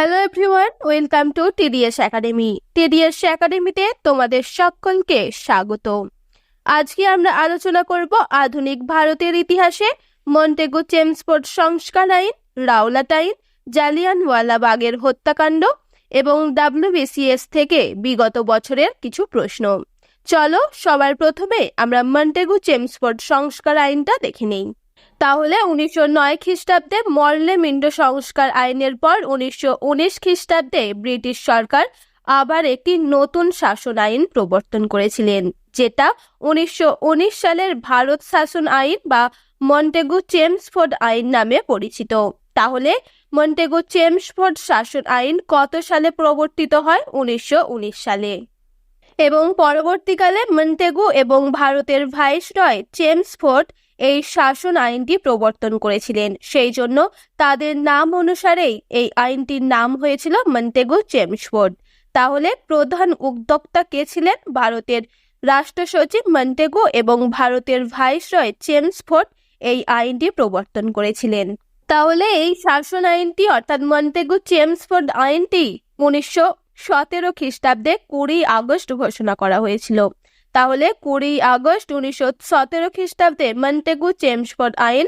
Hello everyone welcome to TDS academy TDS একাডেমিতে তোমাদের সকলকে স্বাগত আজকে আমরা আলোচনা করব আধুনিক ভারতের ইতিহাসে মন্টেগু চেমসফোর্ড সংস্কার আইন রাওলাট আইন জালিয়ানওয়ালাবাগের হত্যাকাণ্ড এবং ডাব্লিউবিসিএস থেকে বিগত বছরের কিছু প্রশ্ন। চলো সবার প্রথমে আমরা মন্টেগু চেমসফোর্ড সংস্কার আইনটা দেখে নেই। তাহলে উনিশশো নয় খ্রিস্টাব্দে মর্লে মিন্ডো সংস্কার আইনের পর উনিশশো উনিশ খ্রিস্টাব্দে ব্রিটিশ সরকার আবার একটি নতুন শাসন আইন প্রবর্তন করেছিলেন, যেটা উনিশশো উনিশ সালের ভারত শাসন আইন বা মন্টেগু চেমসফোর্ড আইন নামে পরিচিত। তাহলে মন্টেগু চেমসফোর্ড শাসন আইন কত সালে প্রবর্তিত হয়? উনিশশো উনিশ সালে। এবং পরবর্তীকালে মন্টেগু এবং ভারতের ভাইস ভাইসরয় চেমসফোর্ড এই শাসন আইনটি প্রবর্তন করেছিলেন। সেই জন্য তাদের নাম অনুসারেই এই আইনটির নাম হয়েছিল মন্টেগু চেমসফোর্ড তাহলে প্রধান উদ্যোক্তা কে ছিলেন? ভারতের রাষ্ট্র সচিব মন্টেগু এবং ভারতের ভাইসরয় চেমসফোর্ড এই আইনটি প্রবর্তন করেছিলেন। তাহলে এই শাসন আইনটি অর্থাৎ মন্টেগু চেমসফোর্ড আইনটি উনিশশো সতেরো খ্রিস্টাব্দে কুড়ি আগস্ট ঘোষণা করা হয়েছিল। তাহলে কুড়ি আগস্ট উনিশশো সতেরো খ্রিস্টাব্দে মন্টেগু চেমসফোর্ড আইন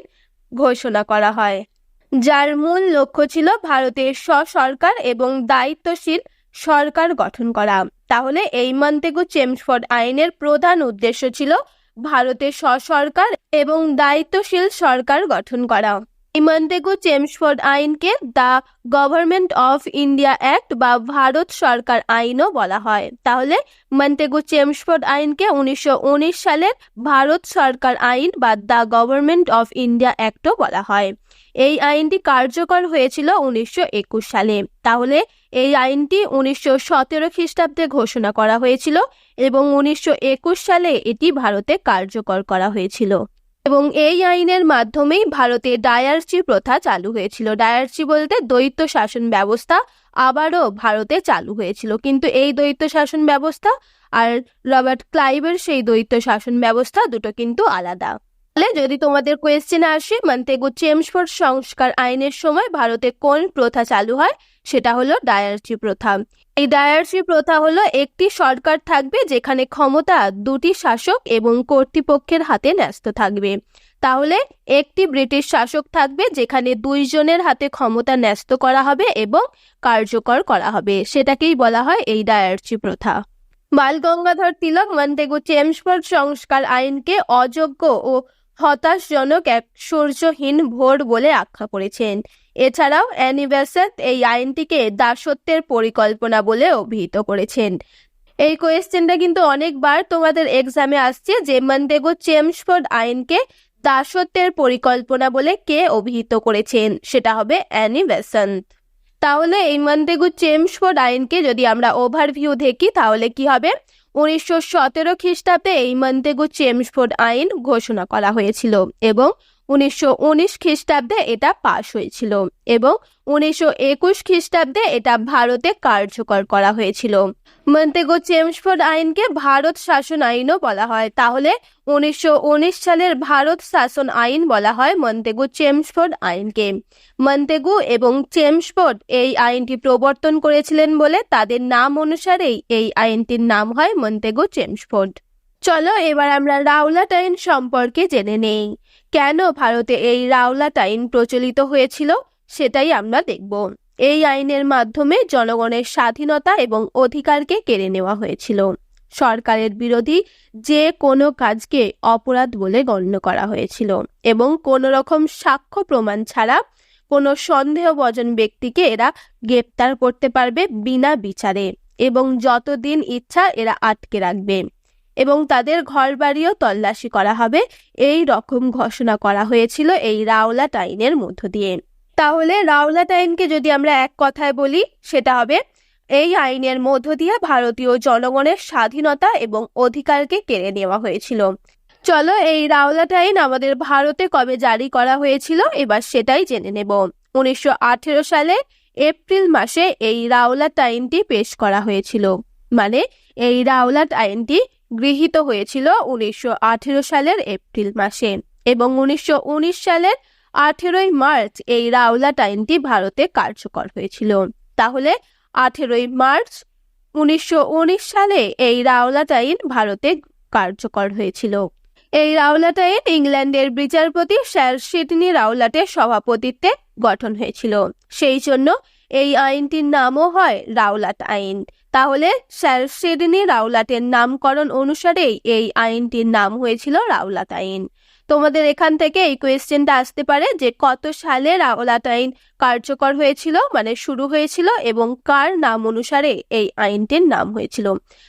ঘোষণা করা হয়, যার মূল লক্ষ্য ছিল ভারতের স্বসরকার এবং দায়িত্বশীল সরকার গঠন করা। তাহলে এই মন্টেগু চেমসফোর্ড আইনের প্রধান উদ্দেশ্য ছিল ভারতের স্বসরকার এবং দায়িত্বশীল সরকার গঠন করা। এই চেমসফোর্ড আইনকে the government of India act বা ভারত সরকার আইনও বলা হয়। তাহলে মন্টেগু চেমসফোর্ড আইনকে উনিশশো উনিশ সালের ভারত সরকার আইন বা দ্য গভর্নমেন্ট অফ ইন্ডিয়া অ্যাক্টও বলা হয়। এই আইনটি কার্যকর হয়েছিল উনিশশো একুশ সালে। তাহলে এই আইনটি উনিশশো সতেরো খ্রিস্টাব্দে ঘোষণা করা হয়েছিল এবং উনিশশো একুশ সালে এটি ভারতে কার্যকর করা হয়েছিল। এবং এই আইনের মাধ্যমেই ভারতে ডায়ার্চি প্রথা চালু হয়েছিল। ডায়ার্চি বলতে দ্বৈত শাসন ব্যবস্থা আবারও ভারতে চালু হয়েছিল। কিন্তু এই দ্বৈত শাসন ব্যবস্থা আর রবার্ট ক্লাইভের সেই দ্বৈত শাসন ব্যবস্থা দুটো কিন্তু আলাদা। তাহলে যদি তোমাদের কোয়েশ্চেন আসে, মন্তেগু চেমসফোর্ড সংস্কার আইনের সময় ভারতে কোন প্রথা চালু হয়? সেটা হলো ডায়ার্চি প্রথা। এই ডায়ার্চি প্রথা হলো একটি সরকার থাকবে যেখানে ক্ষমতা, দুটি শাসক এবং কর্তৃপক্ষের হাতে ন্যস্ত থাকবে। তাহলে একটি ব্রিটিশ শাসক থাকবে যেখানে দুইজনের হাতে ক্ষমতা ন্যস্ত করা হবে এবং কার্যকর করা হবে। সেটাকেই বলা হয় এই ডায়ার্চি প্রথা। বাল গঙ্গাধর তিলক মন্তেগু চেমসফোর্ড সংস্কার আইনকে অযোগ্য ও হতাশজনক এক সূর্যহীন ভোর বলে আখ্যা করেছেন। এছাড়াও অ্যানিভার্সাত এই আইনটিকে দাসত্বের পরিকল্পনা বলে অভিহিত করেছেন। এই কোয়েশ্চেনটা কিন্তু অনেকবার তোমাদের এক্সামে আসছে যে মন্দেগো চেমসফোর্ড আইনকে দাসত্বের পরিকল্পনা বলে কে অভিহিত করেছেন? সেটা হবে অ্যানি বেসন্ত তাহলে এই মন্দেগু চেমসফোর্ড আইনকে যদি আমরা ওভারভিউ দেখি, তাহলে কি হবে? উনিশশো সতেরো খ্রিস্টাব্দে এই মন্তেগু চেমসফোর্ড আইন ঘোষণা করা হয়েছিল এবং উনিশশো উনিশ খ্রিস্টাব্দে এটা পাশ হয়েছিল এবং উনিশশো একুশ খ্রিস্টাব্দে এটা ভারতে কার্যকর করা হয়েছিল। মন্তেগো চেমসফোর্ড আইনকে ভারত শাসন আইনও বলা হয়। তাহলে উনিশশো উনিশ সালের ভারত শাসন আইন বলা হয় মন্তেগু চেমসফোর্ড আইনকে। মন্তেগু এবং চেমসফোর্ড এই আইনটি প্রবর্তন করেছিলেন বলে তাদের নাম অনুসারেই এই আইনটির নাম হয় মন্তেগু চেমসফোর্ড চলো এবার আমরা রাওলাট আইন সম্পর্কে জেনে নেই। কেন ভারতে এই রাওলাট আইন প্রচলিত হয়েছিল? সেটাই আমরা দেখব। এই আইনের মাধ্যমে জনগণের স্বাধীনতা এবং অধিকারকে কেড়ে নেওয়া হয়েছিল। সরকারের বিরোধী যে কোনো কাজকে অপরাধ বলে গণ্য করা হয়েছিল এবং কোনো রকম সাক্ষ্য প্রমাণ ছাড়া কোনো সন্দেহভজন ব্যক্তিকে এরা গ্রেপ্তার করতে পারবে বিনা বিচারে এবং যতদিন ইচ্ছা এরা আটকে রাখবে। এবং তাদের ঘর বাড়িও তল্লাশি করা হবে। এই রকম ঘোষণা করা হয়েছিল এই রাওলাট আইনের মধ্য দিয়ে। তাহলে রাওলাট আইনকে যদি আমরা এক কথায় বলি, সেটা হবে এই আইনের মধ্য দিয়ে ভারতীয় জনগণের স্বাধীনতা এবং অধিকারকে কেড়ে নেওয়া হয়েছিল। চলো এই রাওলাট আইন আমাদের ভারতে কবে জারি করা হয়েছিল, এবার সেটাই জেনে নেব। উনিশশো আঠেরো সালে এপ্রিল মাসে এই রাওলাট আইনটি পেশ করা হয়েছিল। মানে এই রাওলাট আইনটি গৃহীত হয়েছিল উনিশশো আঠেরো সালের এপ্রিল মাসে এবং উনিশশো উনিশ সালের আঠেরোই মার্চ এই রাওলাট আইনটি ভারতে কার্যকর হয়েছিল। তাহলে আঠেরোই মার্চ উনিশশো উনিশ সালে এই রাওলাট আইন ভারতে কার্যকর হয়েছিল। এই রাওলাট আইন ইংল্যান্ডের বিচারপতি স্যার সিডনি রাওলাটের সভাপতিত্বে গঠন হয়েছিল। সেই জন্য এই আইনটির নামও হয় রাওলাট আইন তাহলে স্যার সিডনি রাওলাটের নামকরণ অনুসারেই এই আইনটির নাম হয়েছিল রাওলাট আইন। তোমাদের এখান থেকে এই কোয়েশ্চেনটা আসতে পারে যে কত সালে রাওলাট আইন কার্যকর হয়েছিল মানে শুরু হয়েছিল এবং কার নাম অনুসারে এই আইনটির নাম হয়েছিল।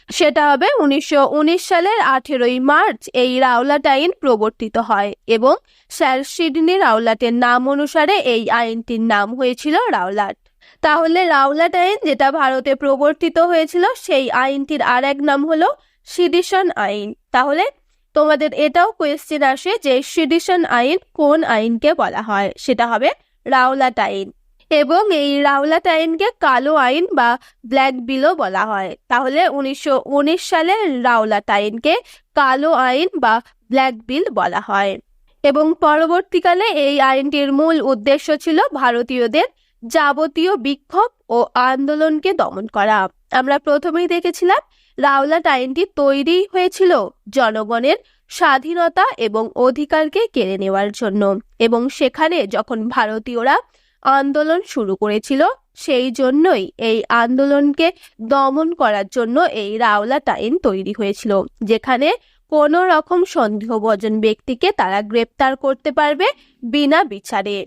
সেটা হবে উনিশশো উনিশ সালের আঠেরোই মার্চ এই রাওলাট আইন প্রবর্তিত হয় এবং স্যার সিডনি রাওলাটের নাম অনুসারে এই আইনটির নাম হয়েছিল রাওলাট তাহলে রাওলাট আইন যেটা ভারতে প্রবর্তিত হয়েছিল, সেই আইনটির আর এক নাম হলো সিডিশন আইন। তাহলে তোমাদের এটাও কোয়েশ্চেন আসে যে সিডিশন আইন কোন আইনকে বলা হয়? সেটা হবে রাওলাট আইন এবং এই রাওলাট আইনকে কালো আইন বা ব্ল্যাক বিলও বলা হয়। তাহলে উনিশশো উনিশ সালে রাওলাট আইনকে কালো আইন বা ব্ল্যাক বিল বলা হয়। এবং পরবর্তীকালে এই আইনটির মূল উদ্দেশ্য ছিল ভারতীয়দের যাবতীয় বিক্ষোভ ও আন্দোলনকে দমন করা। আমরা প্রথমেই দেখেছিলাম রাওলাট আইনটি তৈরি হয়েছিল জনগণের স্বাধীনতা এবং অধিকারকে কেড়ে নেওয়ার জন্য এবং সেখানে যখন ভারতীয়রা আন্দোলন শুরু করেছিল, সেই জন্যই এই আন্দোলনকে দমন করার জন্য এই রাওলাট আইন তৈরি হয়েছিল, যেখানে কোনো রকম সন্দেহভজন ব্যক্তিকে তারা গ্রেপ্তার করতে পারবে বিনা বিচারে।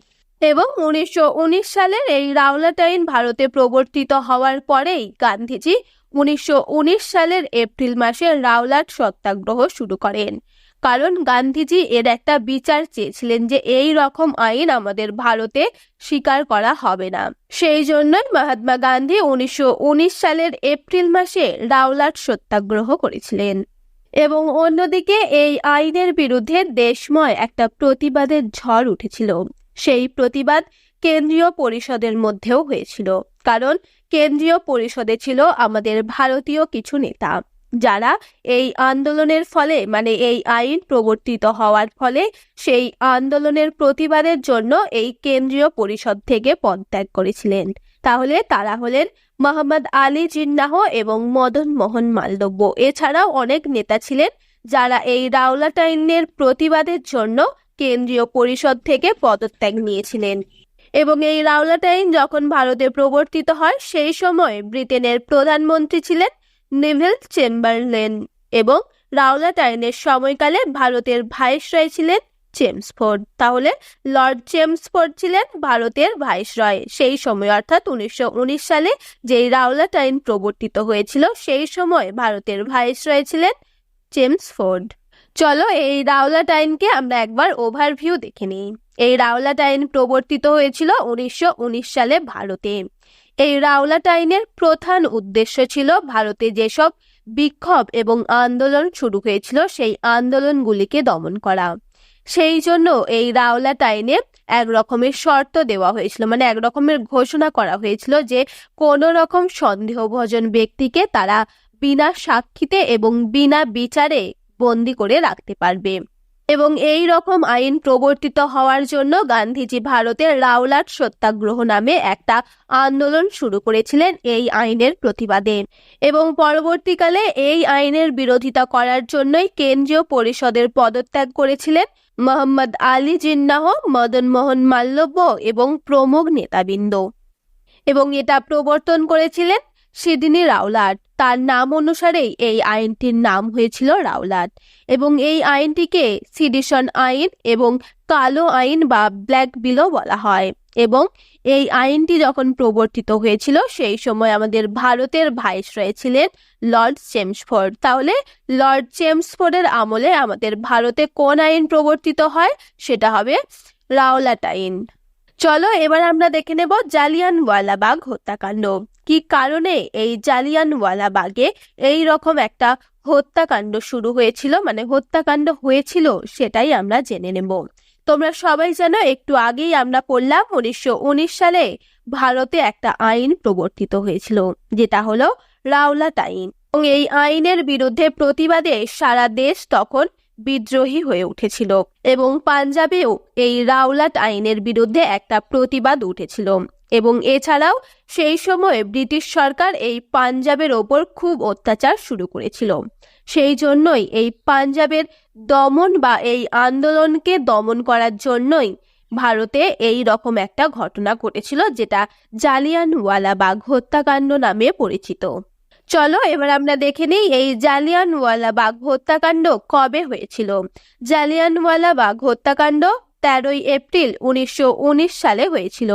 এবং উনিশশো উনিশ সালের এই রাওলাট আইন ভারতে প্রবর্তিত হওয়ার পরেই গান্ধীজি উনিশশো উনিশ সালের এপ্রিল মাসে রাওলাট সত্যাগ্রহ শুরু করেন। কারণ গান্ধীজি এর একটা বিচার চেয়েছিলেন যে এই রকম আইন আমাদের ভারতে স্বীকার করা হবে না। সেই জন্যই মহাত্মা গান্ধী উনিশশো উনিশ সালের এপ্রিল মাসে রাওলাট সত্যাগ্রহ করেছিলেন। এবং অন্যদিকে এই আইনের বিরুদ্ধে দেশময় একটা প্রতিবাদের ঝড় উঠেছিল। সেই প্রতিবাদ কেন্দ্রীয় পরিষদের মধ্যেও হয়েছিল। কারণ কেন্দ্রীয় পরিষদে ছিল আমাদের ভারতীয় কিছু নেতা। যারা এই আন্দোলনের ফলে মানে এই আইন প্রবর্তিত হওয়ার ফলে সেই আন্দোলনের প্রতিবাদের জন্য এই কেন্দ্রীয় পরিষদ থেকে পদত্যাগ করেছিলেন। তাহলে তারা হলেন মোহাম্মদ আলী জিন্নাহ এবং মদন মোহন মালদব্য। এছাড়াও অনেক নেতা ছিলেন যারা এই রাওলাট আইনের প্রতিবাদের জন্য কেন্দ্রীয় পরিষদ থেকে পদত্যাগ নিয়েছিলেন। এবং এই রাওলাট আইন যখন ভারতে প্রবর্তিত হয়, সেই সময় ব্রিটেনের প্রধানমন্ত্রী ছিলেন নেভেল চেম্বারলেন এবং রাওলাট আইনের সময়কালে ভারতের ভাইসরয় ছিলেন চেমসফোর্ড তাহলে লর্ড চেমসফোর্ড ছিলেন ভারতের ভাইসরয়। সেই সময় অর্থাৎ উনিশশো উনিশ সালে যেই রাওলাট আইন প্রবর্তিত হয়েছিল, সেই সময় ভারতের ভাইসরয় ছিলেন চেমসফোর্ড চলো এই রাওলাট আইনকে আমরা একবার ওভারভিউ দেখে নিই। এই রাওলাট আইন প্রবর্তিত হয়েছিল উনিশশো উনিশ সালে ভারতে। এই রাওলাট আইনের প্রধান উদ্দেশ্য ছিল ভারতে যেসব বিক্ষোভ এবং আন্দোলন শুরু হয়েছিল সেই আন্দোলনগুলিকে দমন করা। সেই জন্য এই রাওলাট আইনে এক রকমের শর্ত দেওয়া হয়েছিল মানে এক রকমের ঘোষণা করা হয়েছিল যে কোনো রকম সন্দেহভজন ব্যক্তিকে তারা বিনা সাক্ষীতে এবং বিনা বিচারে বন্দি করে রাখতে পারবে। এবং এই রকম আইন প্রবর্তিত হওয়ার জন্য গান্ধীজি ভারতের রাওলাট সত্যাগ্রহ নামে একটা আন্দোলন শুরু করেছিলেন এই আইনের প্রতিবাদে। এবং পরবর্তীকালে এই আইনের বিরোধিতা করার জন্যই কেন্দ্রীয় পরিষদের পদত্যাগ করেছিলেন মোহাম্মদ আলী জিন্নাহ, মদন মোহন মাল্লব্য এবং প্রমুখ নেতাবৃন্দ। এবং এটা প্রবর্তন করেছিলেন সিডনি রাওলাট। তার নাম অনুসারেই এই আইনটির নাম হয়েছিল রাওলাট এবং এই আইনটিকে সিডিশন আইন এবং কালো আইন বা ব্ল্যাক বিলও বলা হয় এবং এই আইনটি যখন প্রবর্তিত হয়েছিল সেই সময় আমাদের ভারতের ভাইস রয়েছিলেন লর্ড চেমসফোর্ড। তাহলে লর্ড চেমসফোর্ডের আমলে আমাদের ভারতে কোন আইন প্রবর্তিত হয়? সেটা হবে রাওলাট আইন। চলো এবার আমরা দেখে নেব জালিয়ানওয়ালাবাগ হত্যাকাণ্ড। কি কারণে এই জালিয়ানওয়ালাবাগে এই রকম একটা হত্যাকাণ্ড শুরু হয়েছিল? মানে হত্যাকাণ্ড হয়েছিল সেটাই আমরা জেনে নেব। তোমরা সবাই জানো, একটু আগেই আমরা পড়লাম উনিশশো উনিশ সালে ভারতে একটা আইন প্রবর্তিত হয়েছিল, যেটা হলো রাওলাট আইন এবং এই আইনের বিরুদ্ধে প্রতিবাদে সারা দেশ তখন বিদ্রোহী হয়ে উঠেছিল এবং পাঞ্জাবেও এই রাওলাট আইনের বিরুদ্ধে একটা প্রতিবাদ উঠেছিল। এবং এছাড়াও সেই সময়ে ব্রিটিশ সরকার এই পাঞ্জাবের ওপর খুব অত্যাচার শুরু করেছিল। সেই জন্যই এই পাঞ্জাবের দমন বা এই আন্দোলনকে দমন করার জন্যই ভারতে এই রকম একটা ঘটনা ঘটেছিল, যেটা জালিয়ানওয়ালা বাঘ হত্যাকাণ্ড নামে পরিচিত। চলো, এবার আমরা দেখে নিই এই জালিয়ানওয়ালা বাঘ হত্যাকাণ্ড কবে হয়েছিল। জালিয়ানওয়ালা বাঘ হত্যাকাণ্ড তেরোই এপ্রিল উনিশশো উনিশ সালে হয়েছিল।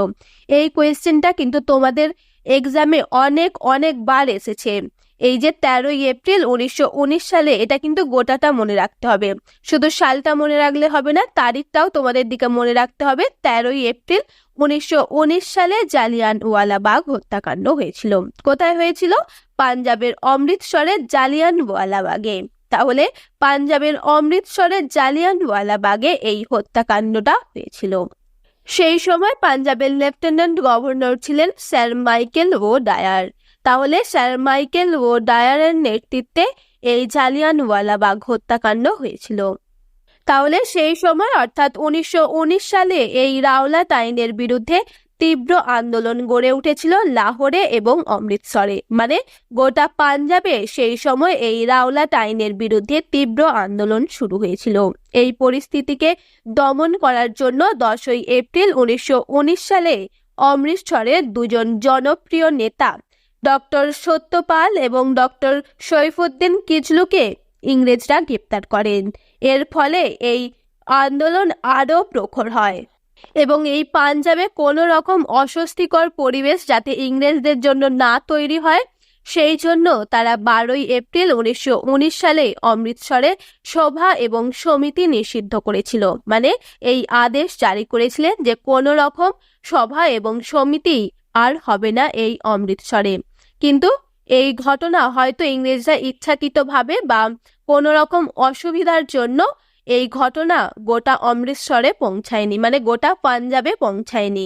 এই কোয়েশ্চেনটা কিন্তু তোমাদের এক্সামে অনেক অনেকবার এসেছে। এই যে তেরোই এপ্রিল উনিশশো উনিশ সালে, এটা কিন্তু গোটাটা মনে রাখতে হবে। শুধু সালটা মনে রাখলে হবে না, তারিখটাও তোমাদের দিকে মনে রাখতে হবে, তেরোই এপ্রিল উনিশশো উনিশ সালে জালিয়ানওয়ালাবাগ হত্যাকাণ্ড হয়েছিল। কোথায় হয়েছিল? পাঞ্জাবের অমৃতসরের জালিয়ানওয়ালাবাগে। তাহলে পাঞ্জাবের অমৃতসরের জালিয়ানওয়ালাবাগে এই হত্যাকাণ্ডটা হয়েছিল। সেই সময় পাঞ্জাবের লেফটেন্যান্ট গভর্নর ছিলেন স্যার মাইকেল ও ডায়ার। তাহলে স্যার মাইকেল ও ডায়ারের নেতৃত্বে এই জালিয়ানওয়ালাবাগ হত্যাকাণ্ড হয়েছিল। তাহলে সেই সময়, অর্থাৎ উনিশশো উনিশ সালে এই রাওলাট আইনের বিরুদ্ধে তীব্র আন্দোলন গড়ে উঠেছিল লাহোরে এবং অমৃতসরে। মানে গোটা পাঞ্জাবে সেই সময় এই রাওলাট আইনের বিরুদ্ধে তীব্র আন্দোলন শুরু হয়েছিল। এই পরিস্থিতিকে দমন করার জন্য দশই এপ্রিল উনিশশো উনিশ সালে অমৃতসরের দুজন জনপ্রিয় নেতা, ডক্টর সত্যপাল এবং ডক্টর সৈফুদ্দিন কিচলুকে ইংরেজরা গ্রেপ্তার করেন। এর ফলে এই আন্দোলন আরও প্রখর হয় এবং এই পাঞ্জাবে কোনো রকম অস্বস্তিকর পরিবেশ যাতে ইংরেজদের জন্য না তৈরি হয়, সেই জন্য তারা বারোই এপ্রিল উনিশশো উনিশ সালে অমৃতসরে সভা এবং সমিতি নিষিদ্ধ করেছিল। মানে এই আদেশ জারি করেছিলেন যে কোনো রকম সভা এবং সমিতি আর হবে না এই অমৃতসরে। কিন্তু এই ঘটনা হয়তো ইংরেজরা ইচ্ছাকৃতভাবে বা কোনো রকম অসুবিধার জন্য এই ঘটনা গোটা অমৃতসরে পৌঁছায়নি মানে গোটা পাঞ্জাবে পৌঁছায়নি।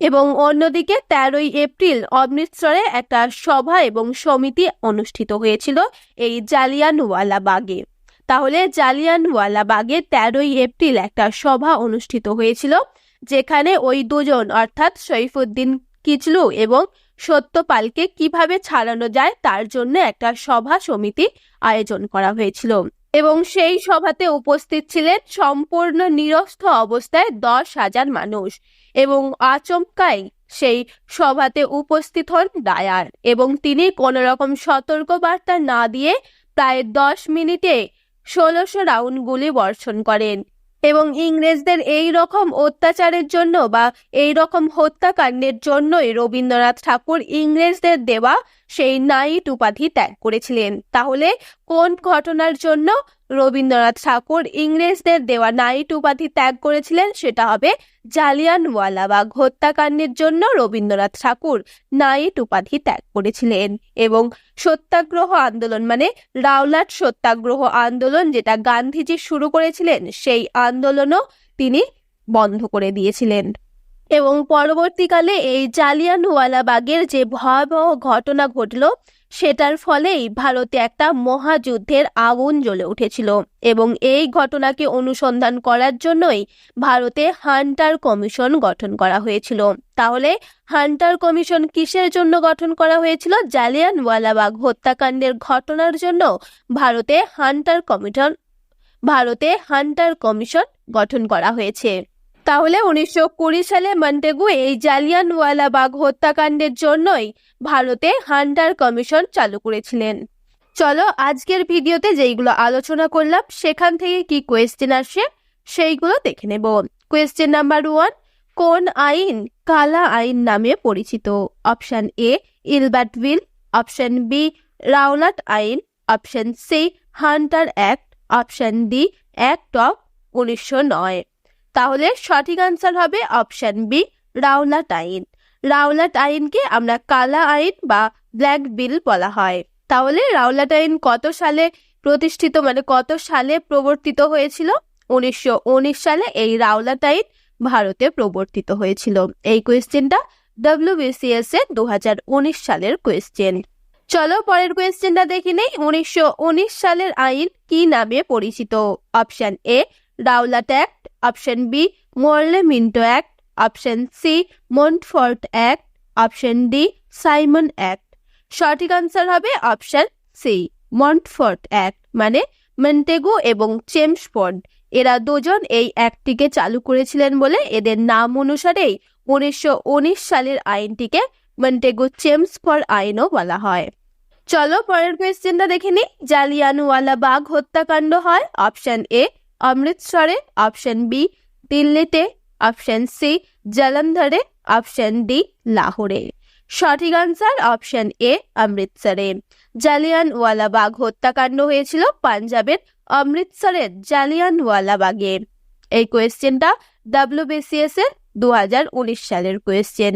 এবং অন্যদিকে তেরোই এপ্রিল অমৃতসরে একটা সভা এবং সমিতি অনুষ্ঠিত হয়েছিল এই জালিয়ানওয়ালাবাগে। তাহলে জালিয়ানওয়ালাবাগে তেরোই এপ্রিল একটা সভা অনুষ্ঠিত হয়েছিল, যেখানে ওই দুজন, অর্থাৎ সৈফুদ্দিন কিচলু এবং সত্যপালকে কীভাবে ছাড়ানো যায় তার জন্য একটা সভা সমিতি আয়োজন করা হয়েছিল। এবং সেই সভাতে উপস্থিত ছিলেন সম্পূর্ণ নিরস্ত অবস্থায় দশ হাজার মানুষ এবং আচমকাই সেই সভাতে উপস্থিত হন ডায়ার এবং তিনি কোনো রকম সতর্কবার্তা না দিয়ে প্রায় দশ মিনিটে ষোলোশো রাউন্ড গুলি বর্ষণ করেন। এবং ইংরেজদের এই রকম অত্যাচারের জন্য বা এই রকম হত্যাকাণ্ডের জন্যই রবীন্দ্রনাথ ঠাকুর ইংরেজদের দেওয়া সেই নাইট উপাধি ত্যাগ করেছিলেন। তাহলে কোন ঘটনার জন্য রবীন্দ্রনাথ ঠাকুর ইংরেজদের দেওয়া নাইট উপাধি ত্যাগ করেছিলেন সেটা হবে জালিয়ানওয়ালাবাগ হত্যাকাণ্ডের জন্য রবীন্দ্রনাথ ঠাকুর নাইট উপাধি ত্যাগ করেছিলেন এবং সত্যাগ্রহ আন্দোলন মানে রাওলাট সত্যাগ্রহ আন্দোলন যেটা গান্ধীজি শুরু করেছিলেন, সেই আন্দোলনও তিনি বন্ধ করে দিয়েছিলেন। এবং পরবর্তীকালে এই জালিয়ানওয়ালাবাগের যে ভয়াবহ ঘটনা ঘটল সেটার ফলেই ভারতে একটা মহাযুদ্ধের আগুন জ্বলে উঠেছিল এবং এই ঘটনাকে অনুসন্ধান করার জন্যই ভারতে হান্টার কমিশন গঠন করা হয়েছিল। তাহলে হান্টার কমিশন কিসের জন্য গঠন করা হয়েছিল? জালিয়ানওয়ালাবাগ হত্যাকাণ্ডের ঘটনার জন্য ভারতে হান্টার কমিশন, ভারতে হান্টার কমিশন গঠন করা হয়েছে। তাহলে উনিশশো কুড়ি সালে মন্টেগু এই জালিয়ানওয়ালাবাগ হত্যাকাণ্ডের জন্যই ভারতে হান্টার কমিশন চালু করেছিলেন। চলো আজকের ভিডিওতে যেইগুলো আলোচনা করলাম, সেখান থেকে কি কোয়েশ্চেন আসে সেইগুলো দেখে নেব। কোয়েশ্চেন নাম্বার ওয়ান কোন আইন কালা আইন নামে পরিচিত? Option A Ilbert bill option B Rowlatt আইন option C Hunter Act option D Act of উনিশশো নয়। তাহলে সঠিক আনসার হবে অপশন বি রাওলাট আইন রাওলাট আইনকে আমরা কালা আইন বা ব্ল্যাক বিল বলা হয়। তাহলে রাওলাট আইন কত সালে প্রতিষ্ঠিত মানে কত সালে প্রবর্তিত হয়েছিল? উনিশশো উনিশ সালে এই রাওলাট আইন ভারতে প্রবর্তিত হয়েছিল। এই কোয়েশ্চেনটা ডব্লিউবিসিএস এর দু হাজার উনিশ সালের কোয়েশ্চেন চলো পরের কোয়েশ্চেনটা দেখে নেই। উনিশশো উনিশ সালের আইন কি নামে পরিচিত? Option A Rowlatt Act option B Morley Minto Act option C Montford Act option D Simon Act সঠিক আনসার হবে অপশন সি মন্টফোর্ট অ্যাক্ট মানে মন্টেগু এবং চেমসফোর্ড এরা দুজন এই অ্যাক্টটিকে চালু করেছিলেন বলে এদের নাম অনুসারেই উনিশশো উনিশ সালের আইনটিকে মন্টেগু চেমসফোর্ড আইনও বলা হয়। চলো পরের কোয়েশ্চেনটা দেখে নিই। জালিয়ানওয়ালা বাগ হত্যাকাণ্ড হয়। অপশন এ অমৃতসরে অপশন বি দিল্লিতে অপশন সি জলন্ধরে অপশন ডি লাহোরে। সঠিক আনসার অপশন এ অমৃতসরে। জালিয়ানওয়ালা বাগ হত্যাকাণ্ড হয়েছিল পাঞ্জাবের অমৃতসরের জালিয়ানওয়ালা বাগে এই কোয়েশ্চেনটা ডাব্লিউবিসিএস এর দু হাজার উনিশ সালের question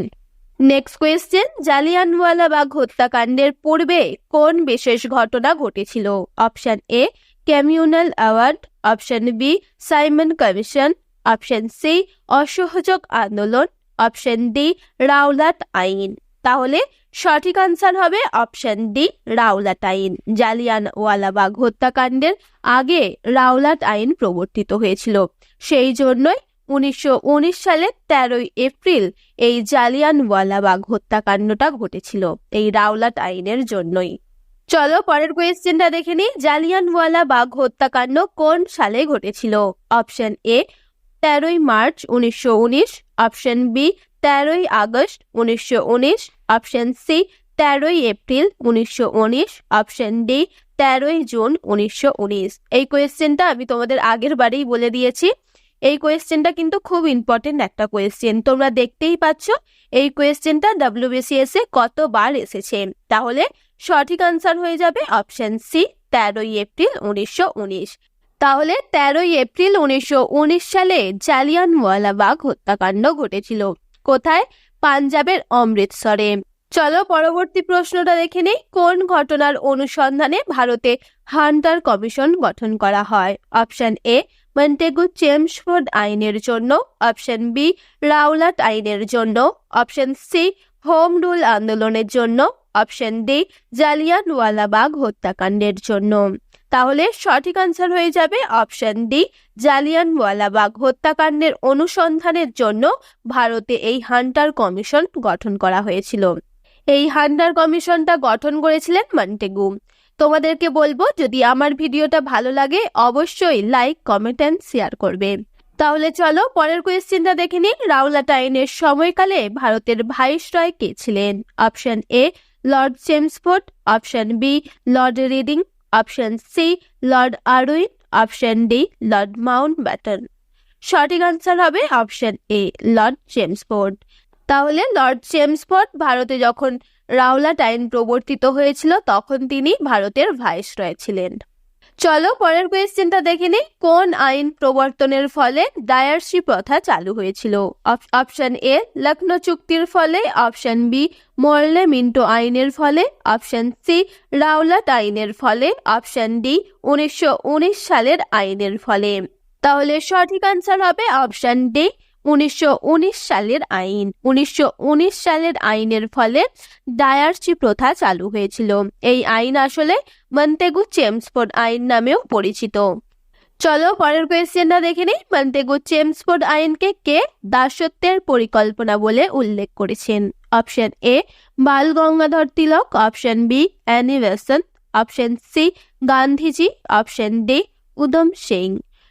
next question Jallianwala Bagh হত্যাকাণ্ডের পূর্বে কোন বিশেষ ঘটনা ঘটেছিল? Option A communal award option B Simon commission option C অসহযোগ আন্দোলন অপশন ডি রাওলাট আইন। তাহলে সঠিক আনসার হবে অপশন ডি রাওলাট আইন। জালিয়ানওয়ালাবাগ হত্যাকাণ্ডের আগে রাওলাট আইন প্রবর্তিত হয়েছিল। সেই জন্যই উনিশশো উনিশ সালের তেরোই এপ্রিল এই জালিয়ানওয়ালাবাগ হত্যাকাণ্ডটা ঘটেছিল, এই রাওলাট আইনের জন্যই। চলো পরের কোয়েশ্চেনটা দেখে নিই। জালিয়ানওয়ালা বাঘ হত্যাকাণ্ড কোন সালে ঘটেছিল? অপশন এ তেরোই মার্চ উনিশশো উনিশ। অপশন বি তেরোই আগস্ট উনিশশো উনিশ। অপশন সি তেরোই এপ্রিল উনিশশো উনিশ। অপশন ডি তেরোই জুন উনিশশো উনিশ। এই কোয়েশ্চেনটা আমি তোমাদের আগের বারেই বলে দিয়েছি। এই কোয়েশ্চেনটা কিন্তু খুব ইম্পর্টেন্ট একটা কোয়েশ্চেন তোমরা দেখতেই পাচ্ছ, এই কোয়েশ্চেনটা ডাব্লিউবিসিএস এ কতবার এসেছে। তাহলে সঠিক আনসার হয়ে যাবে অপশন সি তেরোই এপ্রিল উনিশশো উনিশ। তাহলে তেরোই এপ্রিল উনিশশো উনিশ সালে জালিয়ানওয়ালাবাগ হত্যাকাণ্ড ঘটেছিল। কোথায়? পাঞ্জাবের অমৃতসরে। চলো পরবর্তী প্রশ্নটা দেখে নেই, কোন ঘটনার অনুসন্ধানে ভারতে হান্টার কমিশন গঠন করা হয়? অপশন এ মন্টেগু চেমসফোর্ড আইনের জন্য। অপশন বি রাওলাট আইনের জন্য। অপশন সি হোম রুল আন্দোলনের জন্য অপশন ডি জালিয়ানওয়ালাবাগ হত্যাকাণ্ডের জন্য। তাহলে সঠিক আনসার হয়ে যাবে অপশন ডি জালিয়ানওয়ালাবাগ হত্যাকাণ্ডের অনুসন্ধানের জন্য ভারতে এই হান্টার কমিশন গঠন করা হয়েছিল। এই হান্টার কমিশনটা গঠন করেছিলেন মন্টেগু। তোমাদেরকে বলব, যদি আমার ভিডিওটা ভালো লাগে, অবশ্যই লাইক কমেন্ট অ্যান্ড শেয়ার করবে। তাহলে চলো পরের কোয়েশ্চেনটা দেখে নিন রাওলাট আইনের সময়কালে ভারতের ভাইসরয় কে ছিলেন? Option A Lord Chelmsford option B Lord Reading. Option C Lord Irwin. Option D Lord Mountbatten সঠিক আনসার হবে অপশন এ লর্ড চেমসফোর্ড তাহলে লর্ড চেমসফোর্ড ভারতে যখন রাওলাট আইন প্রবর্তিত হয়েছিল, তখন তিনি ভারতের ভাইসরয় ছিলেন। চলো পরের কোয়েশ্চেনটা দেখে নিই। কোন আইন প্রবর্তনের ফলে ডায়ারসি প্রথা চালু হয়েছিল? অপশন এ লখনৌ চুক্তির ফলে। অপশন বি মরলে মিন্টো আইনের ফলে। অপশন সি রাওলাট আইনের ফলে। অপশন ডি উনিশশো উনিশ সালের আইনের ফলে। তাহলে সঠিক আনসার হবে অপশন ডি উনিশশো উনিশ সালের আইন। উনিশশো উনিশ সালের আইনের ফলে ডায়ারচি প্রথা চালু হয়েছিল। এই আইন আসলে মন্তেগু চেমসফোর্ড আইন নামেও পরিচিত। চলো পরের কোয়েশ্চেনটা দেখে নিই। মন্তেগু চেমসফোর্ড আইনকে কে দাসত্বের পরিকল্পনা বলে উল্লেখ করেছেন? Option A, Bal Gangadhar Tilak. Option B, Annie Besant option C, Gandhiji. Option D Udham Singh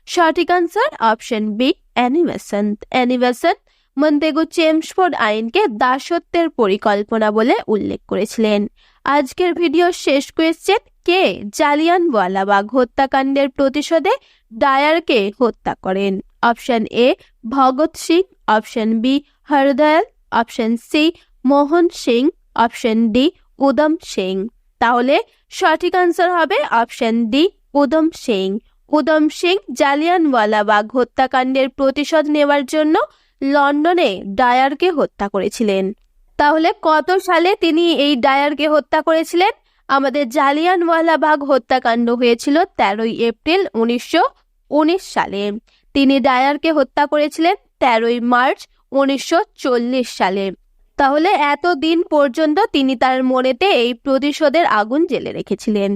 সঠিক answer option B Annie Besant Annie Besant Montagu Chelmsford আইনকে দাসত্বের পরিকল্পনা বলে উল্লেখ করেছিলেন। আজকের ভিডিও শেষ কোয়েশ্চেন কে জালিয়ানওয়ালাবাগ হত্যাকাণ্ডের প্রতিশোধে ডায়ারকে হত্যা করেন? Option A Bhagat Singh. Option B Hardayal. Option C Mohan Singh. Option D Udham Singh. তাহলে সঠিক আনসার হবে অপশন ডি উদম সিং। উদম সিং জালিয়ানওয়ালাবাগ হত্যাকাণ্ডের প্রতিশোধ নেওয়ার জন্য লন্ডনে ডায়ারকে হত্যা করেছিলেন। তাহলে কত সালে তিনি এই ডায়ারকে হত্যা করেছিলেন? আমাদের জালিয়ানওয়ালাবাগ হত্যাকাণ্ড হয়েছিল তেরোই এপ্রিল উনিশশো উনিশ সালে। তিনি ডায়ারকে হত্যা করেছিলেন তেরোই মার্চ উনিশশো চল্লিশ সালে। তাহলে এত দিন পর্যন্ত তিনি তার মনেতে এই প্রতিশোধের আগুন জেলে রেখেছিলেন।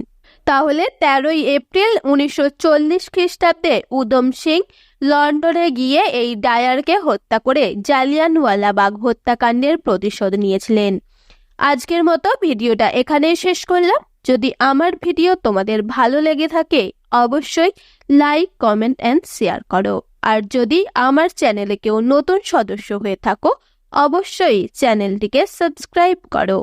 তাহলে তেরোই এপ্রিল উনিশশো চল্লিশ খ্রিস্টাব্দে উদম সিং লন্ডনে গিয়ে এই ডায়ারকে হত্যা করে জালিয়ানওয়ালাবাগ হত্যাকাণ্ডের প্রতিশোধ নিয়েছিলেন। আজকের মতো ভিডিওটা এখানেই শেষ করলাম। যদি আমার ভিডিও তোমাদের ভালো লেগে থাকে, অবশ্যই লাইক, কমেন্ট অ্যান্ড শেয়ার করো। আর যদি আমার চ্যানেলে কেউ নতুন সদস্য হয়ে থাকো, অবশ্যই চ্যানেলটিকে সাবস্ক্রাইব করো।